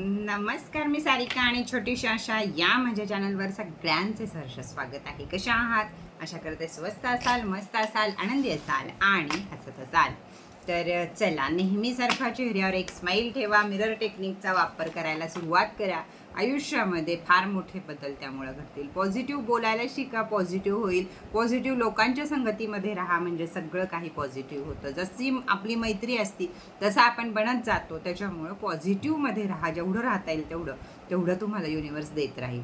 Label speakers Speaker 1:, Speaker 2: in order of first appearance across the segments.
Speaker 1: नमस्कार मी सारिका आणि छोटीशी आशा या माझ्या चॅनलवर सगळ्यांचे सहर्ष स्वागत आहे. कशा आहात? अशा करते स्वस्त असाल मस्त असाल आनंदी असाल आणि हसत असाल. तर चला नेहमीसारखा चेहऱ्यावर एक स्माईल ठेवा मिरर टेक्निकचा वापर करायला सुरुवात करा. आयुष्यामध्ये फार मोठे बदल त्यामुळे घडतील. पॉझिटिव्ह बोलायला शिका पॉझिटिव्ह होईल. पॉझिटिव्ह लोकांच्या संगतीमध्ये राहा म्हणजे सगळं काही पॉझिटिव्ह होतं. जशी आपली मैत्री असती तसं आपण बनत जातो त्याच्यामुळं पॉझिटिव्हमध्ये राहा. जेवढं राहता येईल तेवढं तेवढं तुम्हाला युनिवर्स देत राहील.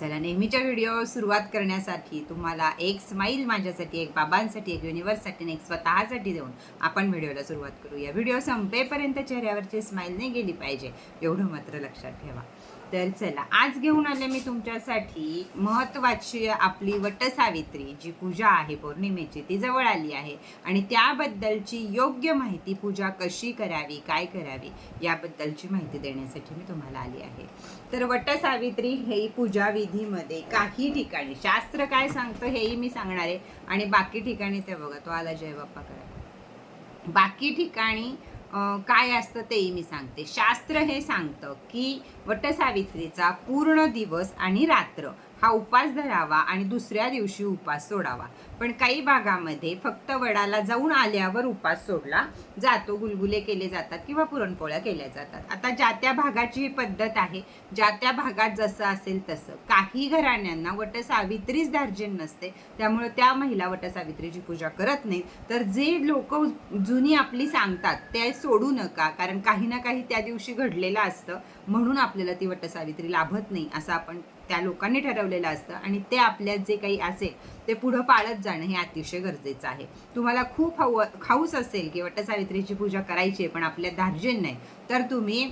Speaker 1: चला नेहमीच्या व्हिडिओ सुरुवात करण्यासाठी तुम्हाला एक स्माईल माझ्यासाठी एक बाबांसाठी एक युनिवर्ससाठी आणि एक स्वतःसाठी देऊन आपण व्हिडिओला सुरुवात करूया. व्हिडिओ संपेपर्यंत चेहऱ्यावरची स्माईल नाही गेली पाहिजे एवढं मात्र लक्षात ठेवा. तर चला आज घेऊन आले मी तुमच्यासाठी महत्त्वाची आपली वटसावित्री जी पूजा आहे पौर्णिमेची ती जवळ आली आहे. आणि त्याबद्दलची योग्य माहिती पूजा कशी करावी काय करावी याबद्दलची माहिती देण्यासाठी मी तुम्हाला आली आहे. तर वटसावित्री हे पूजा विधीमध्ये काही ठिकाणी शास्त्र काय सांगतं हेही मी सांगणार आहे. आणि बाकी ठिकाणी ते बघा तो आला जय बाप्पा करा. बाकी ठिकाणी काय असतं तेही मी सांगते. शास्त्र हे सांगतं की वटसावित्रीचा पूर्ण दिवस आणि रात्र हा उपास धरावा आणि दुसऱ्या दिवशी उपास सोडावा. पण काही भागामध्ये फक्त वडाला जाऊन आल्यावर उपास सोडला जातो. गुलगुले केले जातात किंवा पुरणपोळ्या केल्या जातात. आता ज्या त्या भागाची ही पद्धत आहे ज्या त्या भागात जसं असेल तसं. काही घराण्यांना वटसावित्रीच दार्जिन नसते. त्यामुळे त्या महिला वटसावित्रीची पूजा करत नाहीत. तर जे लोक जुनी आपली सांगतात ते सोडू नका. कारण काही ना काही त्या दिवशी घडलेलं असतं. म्हणून आपल्याला ती वटसावित्री लाभत नाही असं आपण त्या लोकांनी ठरवलेलं असतं आणि ते आपल्यात जे काही असेल ते पुढं पाळत जाणं हे अतिशय गरजेचं आहे. तुम्हाला खूप हवं खाऊस असेल की वटसावित्रीची पूजा करायची आहे पण आपल्यात धार्जिन नाही तर तुम्ही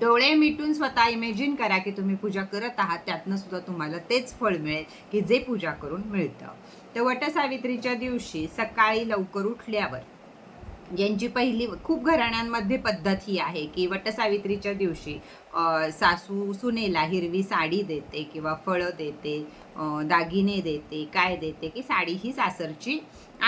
Speaker 1: डोळे मिटून स्वतः इमेजिन करा की तुम्ही पूजा करत आहात त्यातनं सुद्धा तुम्हाला तेच फळ मिळेल की जे पूजा करून मिळतं. तर वटसावित्रीच्या दिवशी सकाळी लवकर उठल्यावर यांची पहिली खूप घराण्यांमध्ये पद्धत ही आहे की वटसावित्रीच्या दिवशी सासू सुनेला हिरवी साडी देते किंवा फळं देते दागिने देते काय देते की साडी ही सासरची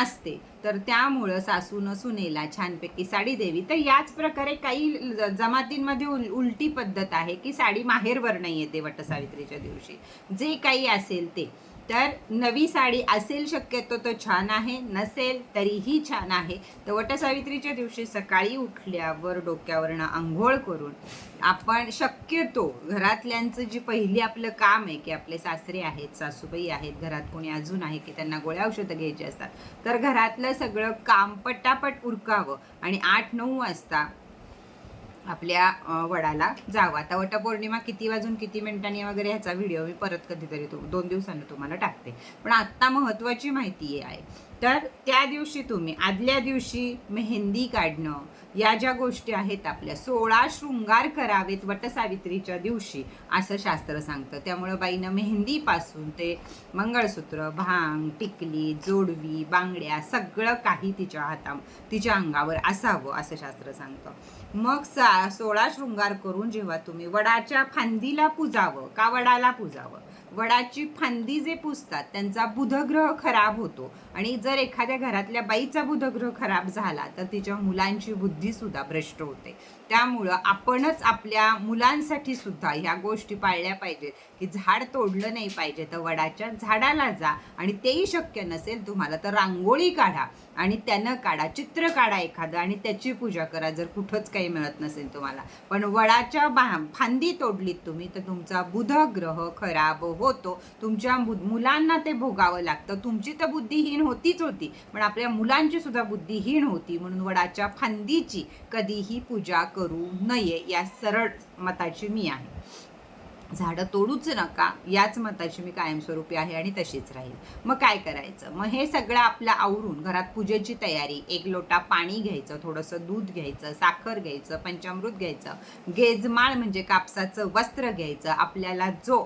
Speaker 1: असते. तर त्यामुळं सासूनं सुनेला छानपैकी साडी द्यावी. तर याच प्रकारे काही ज- जमातींमध्ये उल उलटी पद्धत आहे की साडी माहेरवर नाही येते वटसावित्रीच्या दिवशी. जे काही असेल ते. तर नवी साडी असेल शक्यतो तर छान आहे नसेल तरीही छान आहे. तर वटसावित्रीच्या दिवशी सकाळी उठल्यावर डोक्यावरनं आंघोळ करून आपण शक्यतो घरातल्यांचं जी पहिली आपलं काम आहे की आपले सासरे आहेत सासूबाई आहेत घरात कोणी अजून आहे की त्यांना गोळ्या औषधं घ्यायची असतात तर घरातलं सगळं काम पटापट उरकावं आणि आठ नऊ वाजता आपल्या वडाला जावं. आता वटपौर्णिमा किती वाजून किती मिनिटांनी वगैरे ह्याचा व्हिडिओ मी परत कधीतरी तो दोन दिवसांनी तुम्हाला टाकते. पण आत्ता महत्त्वाची माहिती आहे. तर त्या दिवशी तुम्ही आदल्या दिवशी मेहंदी काढणं या ज्या गोष्टी आहेत आपल्या सोळा शृंगार करावेत वटसावित्रीच्या दिवशी असं शास्त्र सांगतं. त्यामुळं बाईनं मेहंदीपासून ते मंगळसूत्र भांग टिकली जोडवी बांगड्या सगळं काही तिच्या हाता तिच्या अंगावर असावं असं शास्त्र सांगतं. मग सा सोळा शृंगार करून जेव्हा तुम्ही वडाच्या फांदीला पुजावं का वडाला पुजावं? वडाची फांदी जे पुजतात त्यांचा बुधग्रह खराब होतो. आणि जर एखाद्या घरातल्या बाईचा बुधग्रह खराब झाला तर तिच्या मुलांची बुद्धी सुद्धा भ्रष्ट होते. त्यामुळं आपणच आपल्या मुलांसाठी सुद्धा ह्या गोष्टी पाळल्या पाहिजेत की झाड तोडलं नाही पाहिजे तर वडाच्या झाडाला जा आणि तेही शक्य नसेल तुम्हाला तर रांगोळी काढा आणि त्यानं काढा चित्र काढा एखादं आणि त्याची पूजा करा जर कुठंच काही मिळत नसेल तुम्हाला. पण वडाच्या बा फांदी तोडलीत तुम्ही तर तुमचा बुधग्रह खराब होतो. तुमच्या मुलांना ते भोगावं लागतं. तुमची तर बुद्धिहीन होतीच होती. पण आपल्या मुलांची सुद्धा बुद्धिहीन होती. म्हणून वडाच्या फांदीची कधीही पूजा करू नये या सरळ मताची मी आहे. झाडं तोडूच नका. याच मताची मी कायमस्वरूपी आहे आणि तशीच राहील. मग काय करायचं? मग हे सगळं आपलं आवरून घरात पूजेची तयारी एक लोटा पाणी घ्यायचं थोडंसं दूध घ्यायचं साखर घ्यायचं पंचामृत घ्यायचं गेजमाळ म्हणजे कापसाचं वस्त्र घ्यायचं आपल्याला जो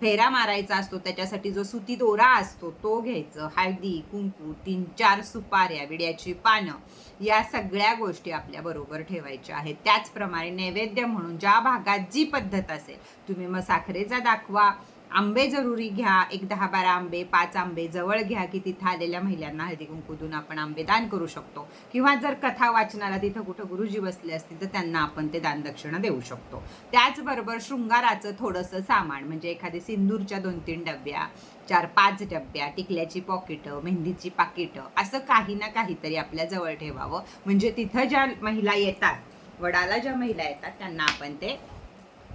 Speaker 1: फेरा मारायचा असतो त्याच्यासाठी जो सुती दोरा असतो तो घ्यायचं हळदी कुंकू तीन चार सुपाऱ्या विड्याची पानं या सगळ्या गोष्टी आपल्या बरोबर ठेवायच्या आहेत. त्याचप्रमाणे नैवेद्य म्हणून ज्या भागात जी पद्धत असेल तुम्ही मग साखरेचा दाखवा आंबे जरुरी घ्या एक दहा बारा आंबे पाच आंबे जवळ घ्या की तिथं आलेल्या महिलांना हळदी कुंकूतून आपण आंबे दान करू शकतो. किंवा जर कथा वाचनाला तिथं कुठं गुरुजी बसले असतील तर त्यांना आपण ते दानदक्षिणा देऊ शकतो. त्याचबरोबर शृंगाराचं थोडंसं सामान म्हणजे एखादी सिंदूरच्या दोन तीन डब्या चार पाच डब्या टिकल्याची पॉकेटं मेहंदीची पाकिटं असं काही ना काहीतरी आपल्या जवळ ठेवावं. म्हणजे तिथं ज्या महिला येतात वडाला ज्या महिला येतात त्यांना आपण ते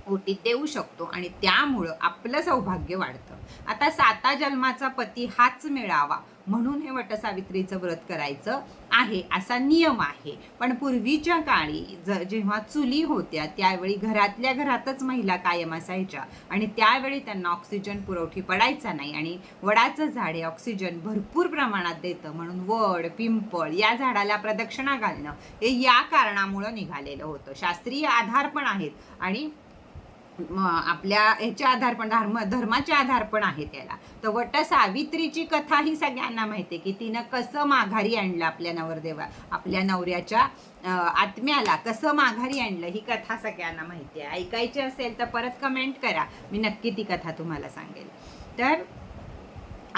Speaker 1: ओटीत देऊ शकतो आणि त्यामुळं आपलं सौभाग्य वाढतं. आता साता जन्माचा पती हाच मिळावा म्हणून हे वटसावित्रीचं व्रत करायचं आहे असा नियम आहे. पण पूर्वीच्या काळी ज जेव्हा चुली होत्या त्यावेळी घरातल्या घरातच महिला कायम असायच्या आणि त्यावेळी त्यांना ऑक्सिजन पुरवठी पडायचा नाही आणि वडाचं झाड हे ऑक्सिजन भरपूर प्रमाणात देतं म्हणून वड पिंपळ या झाडाला प्रदक्षिणा घालणं हे या कारणामुळं निघालेलं होतं. शास्त्रीय आधार पण आहेत आणि आपल्या ह्याचे आधार पण धर्म धर्माचे आधार पण आहे त्याला. तर वट सावित्रीची कथा ही सगळ्यांना माहिती आहे की तिनं कसं माघारी आणलं आपल्या नवरदेवा आपल्या नवऱ्याच्या आत्म्याला. कसं माघारी आणलं ही कथा सगळ्यांना माहिती आहे. ऐकायची असेल तर परत कमेंट करा. मी नक्की ती कथा तुम्हाला सांगेल. तर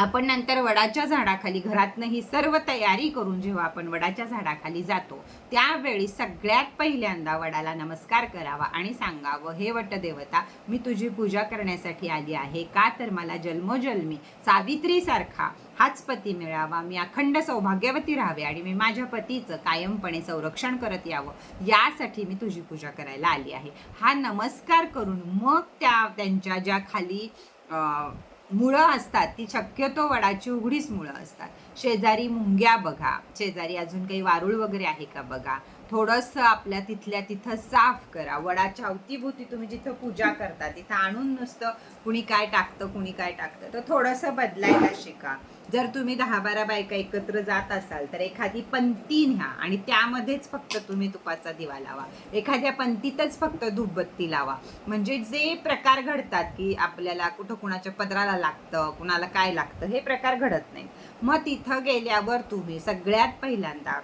Speaker 1: आपण नंतर वडाच्या झाडाखाली घरातनं ही सर्व तयारी करून जेव्हा आपण वडाच्या झाडाखाली जातो त्यावेळी सगळ्यात पहिल्यांदा वडाला नमस्कार करावा आणि सांगावं हे वटदेवता मी तुझी पूजा करण्यासाठी आली आहे. का तर मला जन्मोजन्मी सावित्रीसारखा हाच पती मिळावा. मी अखंड सौभाग्यवती राहावे आणि मी माझ्या पतीचं कायमपणे संरक्षण करत यावं. यासाठी मी तुझी पूजा करायला आली आहे. हा नमस्कार करून मग त्या त्यांच्या ज्या खाली मुळं असतात. ती शक्यतो वडाची उघडीच मुळं असतात. शेजारी मुंग्या बघा. शेजारी अजून काही वारुळ वगैरे आहे का बघा? थोडंसं आपल्या तिथल्या तिथं साफ करा. वडाच्या अवतीभोवती तुम्ही जिथं पूजा करता तिथं आणून नुसतं कुणी काय टाकतं कुणी काय टाकतं. तर थोडंसं बदलायला शिका. जर तुम्ही दहा बारा बायका एकत्र जात असाल तर एखादी पंती न्या आणि त्यामध्येच फक्त तुम्ही तुपाचा दिवा लावा. एखाद्या पंतीतच फक्त धूपबत्ती लावा. म्हणजे जे प्रकार घडतात की आपल्याला कुठं कुणाच्या पदराला लागतं कुणाला काय लागतं हे प्रकार घडत नाही मग तिथं गेल्यावर तुम्ही सगळ्यात पहिल्यांदा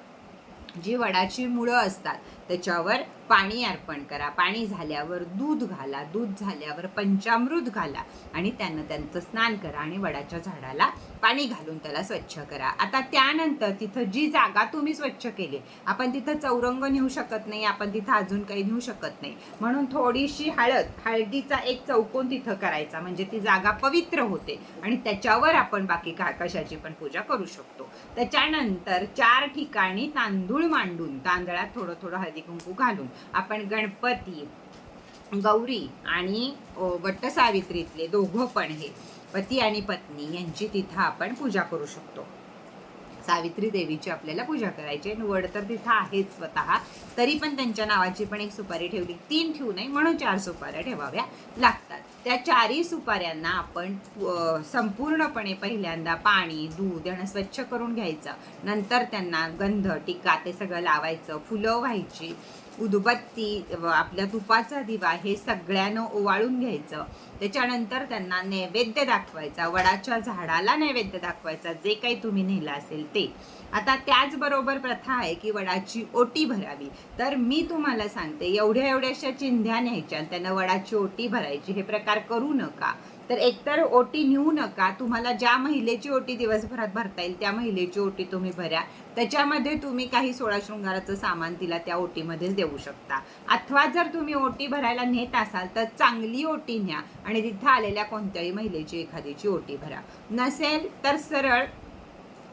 Speaker 1: जी वडाची मुळं असतात. त्याच्यावर पाणी अर्पण करा. पाणी झाल्यावर दूध घाला. दूध झाल्यावर पंचामृत घाला आणि त्यानं त्यांचं स्नान करा आणि वडाच्या झाडाला पाणी घालून त्याला स्वच्छ करा. आता त्यानंतर तिथं जी जागा तुम्ही स्वच्छ केली आपण तिथं चौरंग नेऊ शकत नाही आपण तिथं अजून काही नेऊ शकत नाही. म्हणून थोडीशी हळद हळदीचा एक चौकोन तिथं करायचा. म्हणजे ती जागा पवित्र होते आणि त्याच्यावर आपण बाकी काकशाची पण पूजा करू शकतो. त्याच्यानंतर चार ठिकाणी तांदूळ मांडून तांदळात थोडं थोडं हळदी कुंकू घालून. आपण गणपती गौरी आणि वट्टसावित्रीतले दोघं पण हे पती आणि पत्नी यांची तिथं आपण पूजा करू शकतो. सावित्री देवीची आपल्याला पूजा करायची आहे. वड तर तिथं आहेच स्वतः. तरी पण त्यांच्या नावाची पण एक सुपारी ठेवली. तीन ठेवू नये म्हणून चार सुपाऱ्या ठेवाव्या लागतात. त्या चारही सुपाऱ्यांना आपण संपूर्णपणे पहिल्यांदा पाणी दूध यांना स्वच्छ करून घ्यायचं. नंतर त्यांना गंध टिका ते सगळं लावायचं. फुलं व्हायची. उदबत्ती आपल्या तुपाचा दिवा हे सगळ्यानं ओवाळून घ्यायचं. त्याच्यानंतर त्यांना नैवेद्य दाखवायचा. वडाच्या झाडाला नैवेद्य दाखवायचा जे काही तुम्ही नेलं असेल ते. आता त्याचबरोबर प्रथा आहे की वडाची ओटी भरावी. तर मी तुम्हाला सांगते एवढ्या एवढ्याशा चिंध्या न्यायच्या आणि त्यांना वडाची ओटी भरायची. हे प्रकार करू नका. तर एकतर ओटी नेऊ नका. तुम्हाला ज्या महिलेची ओटी दिवसभरात भरता येईल त्या महिलेची ओटी तुम्ही भरा. त्याच्यामध्ये तुम्ही काही सोळा शृंगाराचं सामान तिला त्या ओटीमध्येच देऊ शकता. अथवा जर तुम्ही ओटी भरायला नेत असाल तर चांगली ओटी न्या आणि तिथं आलेल्या कोणत्याही महिलेची एखादीची ओटी भरा. नसेल तर सरळ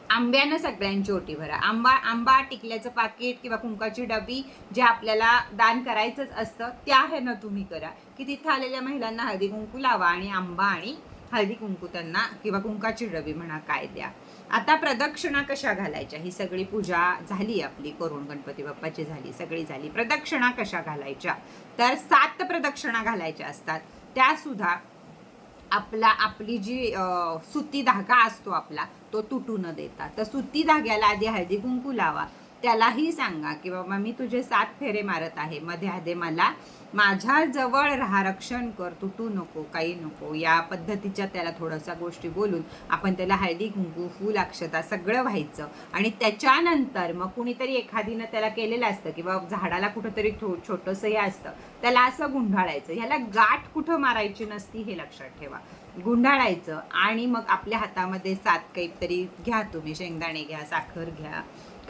Speaker 1: आंब्यानं सगळ्यांची ओटी भरा. आंबा आंबा टिकल्याचं पाकिट किंवा कुंकाची डबी जे आपल्याला दान करायचंच असतं त्या ह्यानं तुम्ही करा. की तिथं आलेल्या महिलांना हळदी कुंकू लावा आणि आंबा आणि हळदी कुंकू त्यांना किंवा कुंकाची डबी म्हणा काय द्या. आता प्रदक्षिणा कशा घालायच्या? ही सगळी पूजा झाली आपली करून गणपती बाप्पाची झाली सगळी झाली. प्रदक्षिणा कशा घालायच्या? तर सात प्रदक्षिणा घालायच्या असतात. त्या सुद्धा आपला आपली जी सुती धागा असतो आपला तो तुटू न देता. तर सुती धाग्याला आधी हळदी कुंकू लावा. त्यालाही सांगा की बाबा मी तुझे सात फेरे मारत आहे. मध्ये आधे मला माझ्या जवळ राहा रक्षण कर तुटू नको काही नको. या पद्धतीच्या त्याला थोड्याशा गोष्टी बोलून आपण त्याला हळदी कुंकू फूल अक्षता सगळं व्हायचं. आणि त्याच्यानंतर मग कुणीतरी एखादीनं त्याला केलेलं असतं की बाबा झाडाला कुठंतरी थो छोटंसं हे असतं. त्याला असं गुंढाळायचं ह्याला गाठ कुठं मारायची नसती हे लक्षात ठेवा. गुंढाळायचं आणि मग आपल्या हातामध्ये सात काहीतरी घ्या तुम्ही शेंगदाणे घ्या साखर घ्या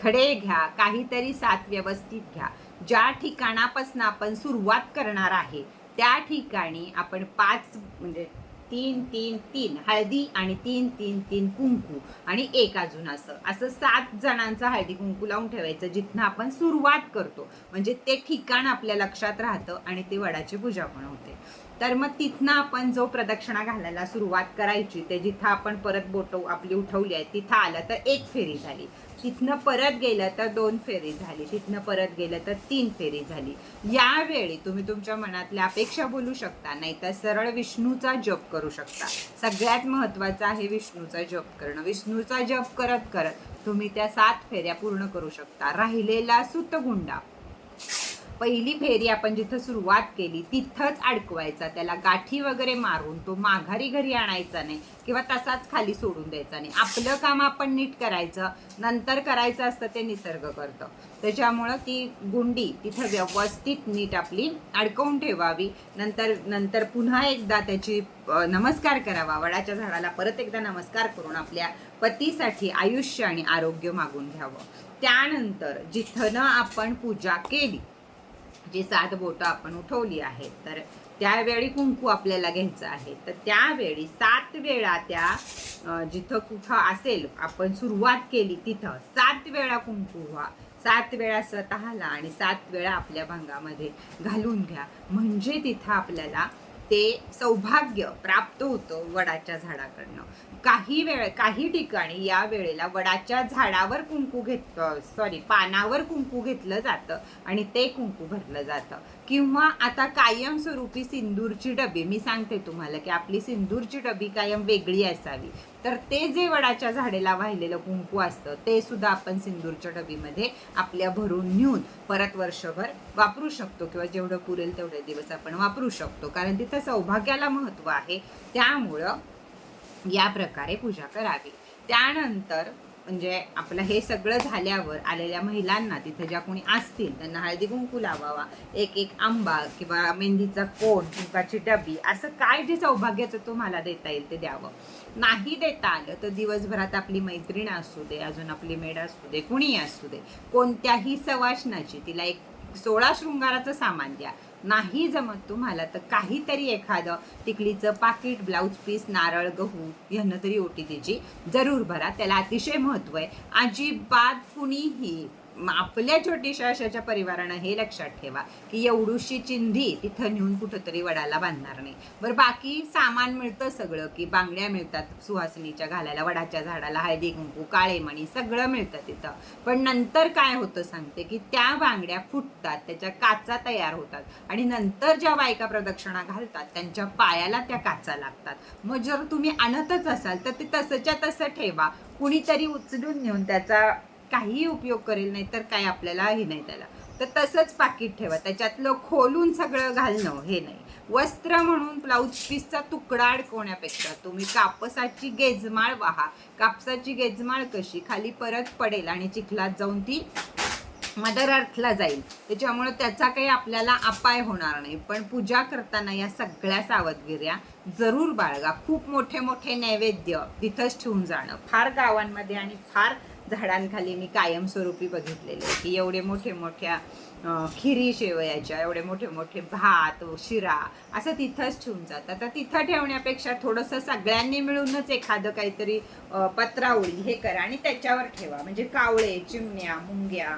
Speaker 1: खडे घ्या काहीतरी सात व्यवस्थित घ्या. ज्या ठिकाणापासून आपण सुरुवात करणार आहे त्या ठिकाणी आपण पाच म्हणजे तीन तीन तीन हळदी आणि तीन तीन तीन कुंकू आणि एक अजून असं. असं सात जणांचं हळदी कुंकू लावून ठेवायचं जिथनं आपण सुरुवात करतो. म्हणजे ते ठिकाण आपल्या लक्षात राहतं आणि ते वडाची पूजा पण होते. तर मग तिथनं आपण जो प्रदक्षिणा घालायला सुरुवात करायची ते जिथं आपण परत बोट आपली उठवली आहे तिथं आलं तर एक फेरी झाली. तिथनं परत गेलं तर दोन फेरी झाली. तिथनं परत गेलं तर तीन फेरी झाली. यावेळी तुम्ही तुमच्या मनातल्या अपेक्षा बोलू शकता नाहीतर सरळ विष्णूचा जप करू शकता. सगळ्यात महत्त्वाचं आहे विष्णूचा जप करणं. विष्णूचा जप करत करत तुम्ही त्या सात फेऱ्या पूर्ण करू शकता. राहिलेला सुतगुंडा. पहिली फेरी आपण जिथं सुरुवात केली तिथंच अडकवायचा. त्याला गाठी वगैरे मारून तो माघारी घरी आणायचा नाही किंवा तसाच खाली सोडून द्यायचा नाही. आपलं काम आपण नीट करायचं नंतर करायचं असतं ते निसर्ग करतं. त्याच्यामुळं ती गुंडी तिथं व्यवस्थित नीट आपली अडकवून ठेवावी. नंतर नंतर पुन्हा एकदा त्याची नमस्कार करावा. वडाच्या झाडाला परत एकदा नमस्कार करून आपल्या पतीसाठी आयुष्य आणि आरोग्य मागून घ्यावं. त्यानंतर जिथनं आपण पूजा केली जी सात बोटं आपण उठवली आहेत तर त्यावेळी कुंकू आपल्याला घ्यायचं आहे. तर त्यावेळी सात वेळा त्या जिथं कुठं असेल आपण सुरुवात केली तिथं सात वेळा कुंकू व्हा. सात वेळा स्वतःला आणि सात वेळा आपल्या भांगामध्ये घालून घ्या. म्हणजे तिथं आपल्याला ते सौभाग्य प्राप्त होतं वडाच्या झाडाकडनं. काही वेळ काही ठिकाणी या वेळेला वडाच्या झाडावर कुंकू घेत सॉरी पानावर कुंकू घेतलं जातं आणि ते कुंकू भरलं जातं. किंवा आता कायमस्वरूपी सिंदूरची डबी मी सांगते तुम्हाला की आपली सिंदूरची डबी कायम वेगळी असावी. तर ते जे वडाच्या झाडेला वाहिलेलं कुंकू असतं ते सुद्धा आपण सिंदूरच्या डबीमध्ये आपल्या भरून नेऊन परत वर्षभर वापरू शकतो किंवा जेवढं पुरेल तेवढे दिवस आपण वापरू शकतो. कारण तिथं सौभाग्याला महत्त्व आहे. त्यामुळं या प्रकारे पूजा करावी. त्यानंतर म्हणजे आपलं हे सगळं झाल्यावर आलेल्या महिलांना तिथे ज्या कोणी असतील त्यांना हळदी कुंकू लावावा एक एक आंबा किंवा मेहंदीचा कोण कुंकाची डबी असं काय जे सौभाग्याचं तुम्हाला देता येईल ते द्यावं. नाही देता आलं तर दिवसभरात आपली मैत्रीण असू दे अजून आपली मेड असू दे कुणी असू दे कोणत्याही सवाशणाची तिला एक सोळा शृंगाराचं सामान द्या. नाही जमत तुम्हाला तर काहीतरी एखादं टिकलीचं पाकिट ब्लाऊज पीस नारळ गहू ह्यानं तरी ओटी त्याची जरूर भरा. त्याला अतिशय महत्त्व आहे. अजिबात कुणीही आपल्या छोटीशा अशाच्या परिवारानं हे लक्षात ठेवा की एवढूशी चिंधी तिथं नेऊन कुठंतरी वडाला बांधणार नाही. बरं बाकी सामान मिळतं सगळं की बांगड्या मिळतात सुहासिनीच्या घालायला वडाच्या झाडाला हळदी कुंकू काळे मणी सगळं मिळतं तिथं. पण नंतर काय होतं सांगते की त्या बांगड्या फुटतात त्याच्या काचा तयार होतात आणि नंतर ज्या बायका प्रदक्षिणा घालतात त्यांच्या पायाला त्या काचा लागतात. मग जर तुम्ही आणतच असाल तर ते तसंच्या तसं ठेवा. कुणीतरी उचलून नेऊन त्याचा काहीही उपयोग करेल नाही तर काय आपल्यालाही नाही त्याला. तर तसंच पाकिट ठेवा. त्याच्यातलं खोलून सगळं घालणं हे नाही. वस्त्र म्हणून ब्लाऊज पीसचा तुकडा अडकवण्यापेक्षा तुम्ही कापसाची गेजमाळ वाहा. कापसाची गेजमाळ कशी? खाली परत पडेल आणि चिखलात जाऊन ती मदर अर्थला जाईल. त्याच्यामुळं त्याचा काही आपल्याला अपाय होणार नाही. पण पूजा करताना या सगळ्या सावधगिऱ्या जरूर बाळगा. खूप मोठे मोठे नैवेद्य तिथंच ठेवून जाणं. फार गावांमध्ये आणि फार झाडांखाली मी कायमस्वरूपी बघितलेले की एवढे मोठे मोठ्या खिरी शेवयाच्या एवढे मोठे मोठे भात शिरा असं तिथंच ठेवून जातात. तर तिथं ठेवण्यापेक्षा थोडंसं सगळ्यांनी मिळूनच एखादं काहीतरी पत्रावळी हे करा आणि त्याच्यावर ठेवा. म्हणजे कावळे चिमण्या मुंग्या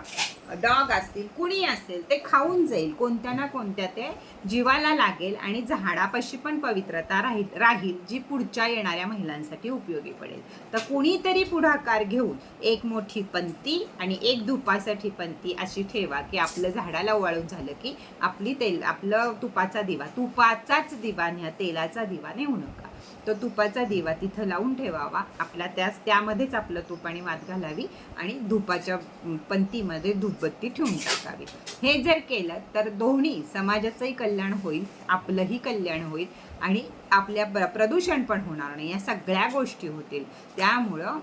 Speaker 1: डॉग असतील कुणी असेल ते खाऊन जाईल. कोणत्या ना कोणत्या ते जीवाला लागेल आणि झाडापाशी पण पवित्रता राहील राहील जी पुढच्या येणाऱ्या महिलांसाठी उपयोगी पडेल. तर कुणीतरी पुढाकार घेऊन एक मोठी पंती आणि एक धुपासाठी पंती अशी ठेवा की आपलं झाडाला वाळून झालं की आपली तेल आपलं तुपाचा दिवा तुपाचाच दिवा न्या तेलाचा दिवा नेऊ नका. तो तुपाचा दिवा तिथं लावून ठेवावा. आपला त्यास त्यामध्येच आपलं तूप आणि वात घालावी आणि धुपाच्या पंतीमध्ये धूप उत्पत्ती ठेवून टाकावी. हे जर केलं तर दोन्ही समाजाचंही कल्याण होईल आपलंही कल्याण होईल आणि आपल्या प्र- प्रदूषण पण होणार नाही. या सगळ्या गोष्टी होतील. त्यामुळं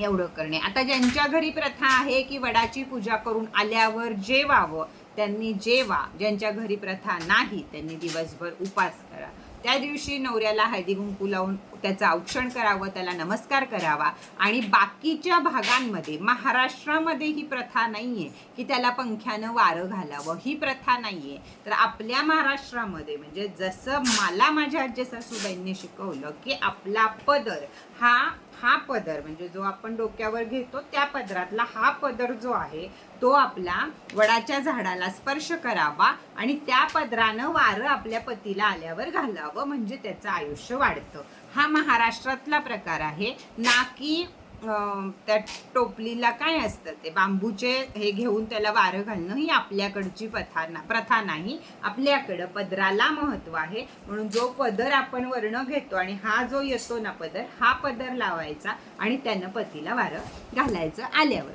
Speaker 1: एवढं करणे. आता ज्यांच्या घरी प्रथा आहे की वडाची पूजा करून आल्यावर जेवावं त्यांनी जेवा. ज्यांच्या घरी प्रथा नाही त्यांनी दिवसभर उपास करा. त्या दिवशी नवऱ्याला हळदी कुंकू लावून त्याचं औक्षण करावं त्याला नमस्कार करावा. आणि बाकीच्या भागांमध्ये महाराष्ट्रामध्ये ही प्रथा नाही आहे की त्याला पंख्यानं वारं घालावं. ही प्रथा नाही आहे तर आपल्या महाराष्ट्रामध्ये म्हणजे जसं मला माझ्या आजी सासूबाईंनी शिकवलं की आपला पदर हा हा पदर म्हणजे जो आपण डोक्यावर घेतो त्या पदरातला हा पदर जो आहे तो आपला वडाच्या झाडाला स्पर्श करावा आणि त्या पदरानं वारं आपल्या पतीला आल्यावर घालावं म्हणजे त्याचं आयुष्य वाढतं. हा महाराष्ट्रातला प्रकार आहे. ना की त्या टोपलीला काय असतं ते? बांबूचे हे घेऊन त्याला वारं घालणं ही आपल्याकडची प्रथा ना प्रथा नाही. आपल्याकडं पदराला महत्त्व आहे. म्हणून जो पदर आपण वर्ण घेतो आणि हा जो येतो ना पदर हा पदर लावायचा आणि त्यानं पतीला वारं घालायचं आल्यावर.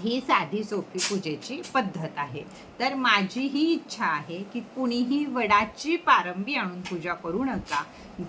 Speaker 1: ही साधी सोपी पूजेची पद्धत आहे. तर माझी ही इच्छा आहे की कुणीही वडाची पारंबी आणून पूजा करू नका.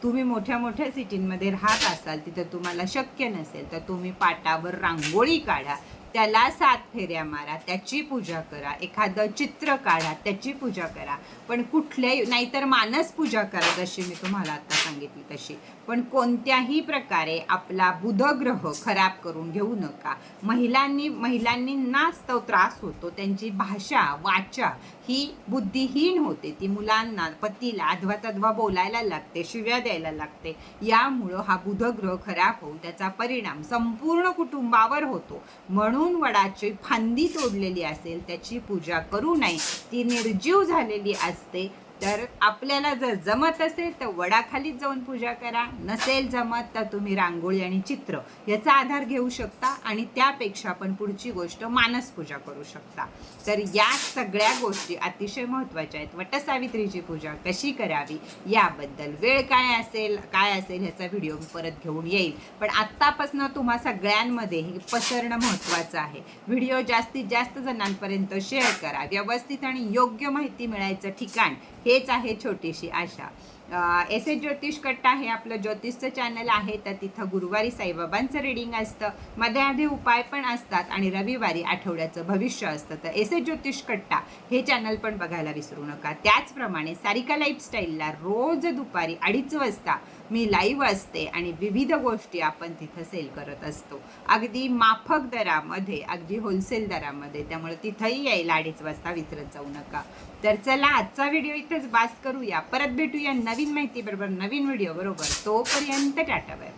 Speaker 1: तुम्ही मोठ्या मोठ्या सिटींमध्ये राहत असाल तिथं तुम्हाला शक्य नसेल तर तुम्ही पाटावर रांगोळी काढा. त्याला सात फेऱ्या मारा त्याची पूजा करा एखादं चित्र काढा त्याची पूजा करा. पण कुठल्याही नाहीतर मानस पूजा करा जशी मी तुम्हाला आता सांगितली तशी. पण कोणत्याही प्रकारे आपला बुधग्रह खराब करून घेऊ नका. महिलांनी महिलांनी नाच तो त्रास होतो त्यांची भाषा वाचा ही बुद्धिहीन होते. ती मुलांना पतीला अधवा तधवा बोलायला लागते शिव्या द्यायला लागते. यामुळं हा बुधग्रह खराब होऊन त्याचा परिणाम संपूर्ण कुटुंबावर होतो. म्हणून वडाची फांदी तोडलेली असेल त्याची पूजा करू नये. ती निर्जीव झालेली असते. तर आपल्याला जर जमत असेल तर वडाखालीच जाऊन पूजा करा. नसेल जमत तर तुम्ही रांगोळी आणि चित्र याचा आधार घेऊ शकता आणि त्यापेक्षा पण पुढची गोष्ट मानस पूजा करू शकता. तर या सगळ्या गोष्टी अतिशय महत्त्वाच्या आहेत. वटसावित्रीची पूजा कशी करावी? याबद्दल वेळ काय असेल काय असेल ह्याचा व्हिडिओ मी परत घेऊन येईल. पण आत्तापासून तुम्हा सगळ्यांमध्ये हे पसरणं महत्त्वाचं आहे. व्हिडिओ जास्तीत जास्त जणांपर्यंत शेअर करा. व्यवस्थित आणि योग्य माहिती मिळायचं ठिकाण हेच आहे छोटीशी आशा. एस एस ज्योतिष कट्टा हे आपलं ज्योतिषचं चॅनल आहे. तर तिथं गुरुवारी साईबाबांचं रिडिंग असतं मध्ये आधी उपाय पण असतात आणि रविवारी आठवड्याचं भविष्य असतं. तर एस एस ज्योतिष कट्टा हे चॅनल पण बघायला विसरू नका. त्याचप्रमाणे सारिका लाईफस्टाईलला रोज दुपारी अडीच वाजता मी लाईव्ह असते आणि विविध गोष्टी आपण तिथं सेल करत असतो. अगदी माफक दरामध्ये अगदी होलसेल दरामध्ये. त्यामुळे तिथंही यायला अडीच वाजता विसरत जाऊ नका. तर चला आजचा व्हिडिओ इथंच बास करूया. परत भेटूया नवीन माहिती बरोबर नवीन व्हिडिओ बरोबर. तोपर्यंत टाटा बाय